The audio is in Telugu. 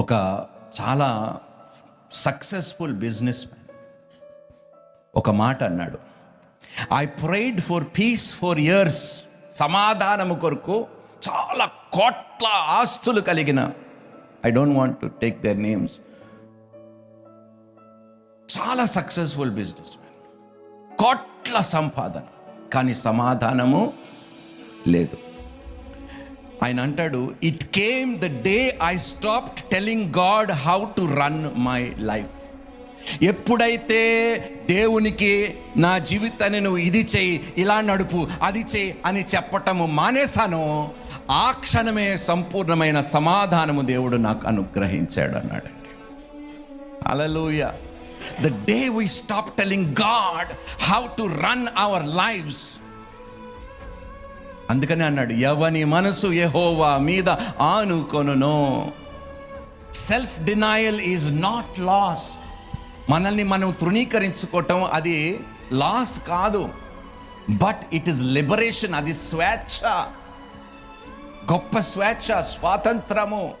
ఒక చాలా సక్సెస్ఫుల్ బిజినెస్ మ్యాన్ ఒక మాట అన్నాడు I prayed for peace for years సమాధానము కొరకు చాలా కోట్ల ఆస్తులు కలిగిన I don't want to take their names చాలా సక్సెస్ఫుల్ బిజినెస్ మ్యాన్ కోట్ల సంపాదన కానీ సమాధానము లేదు. ఆయన అంటాడు it came the day I stop telling God how to run my life ఎప్పుడైతే దేవునికి నా జీవితాన్ని నువ్వు ఇది చేయి ఇలా నడుపు అది చేయి అని చెప్పటము మానేశానో ఆ క్షణమే సంపూర్ణమైన సమాధానము దేవుడు నాకు అనుగ్రహించాడు అన్నాడండి అలలోయ the day we stop telling God how to run our lives అందుకని అన్నాడు ఎవని మనసు ఎహోవా మీద ఆనుకొనును. Self denial is not loss మనల్ని మనం తృణీకరించుకోవటం అది లాస్ కాదు. బట్ ఇట్ ఈస్ లిబరేషన్ అది స్వేచ్ఛ. గొప్ప స్వేచ్ఛ స్వాతంత్రము.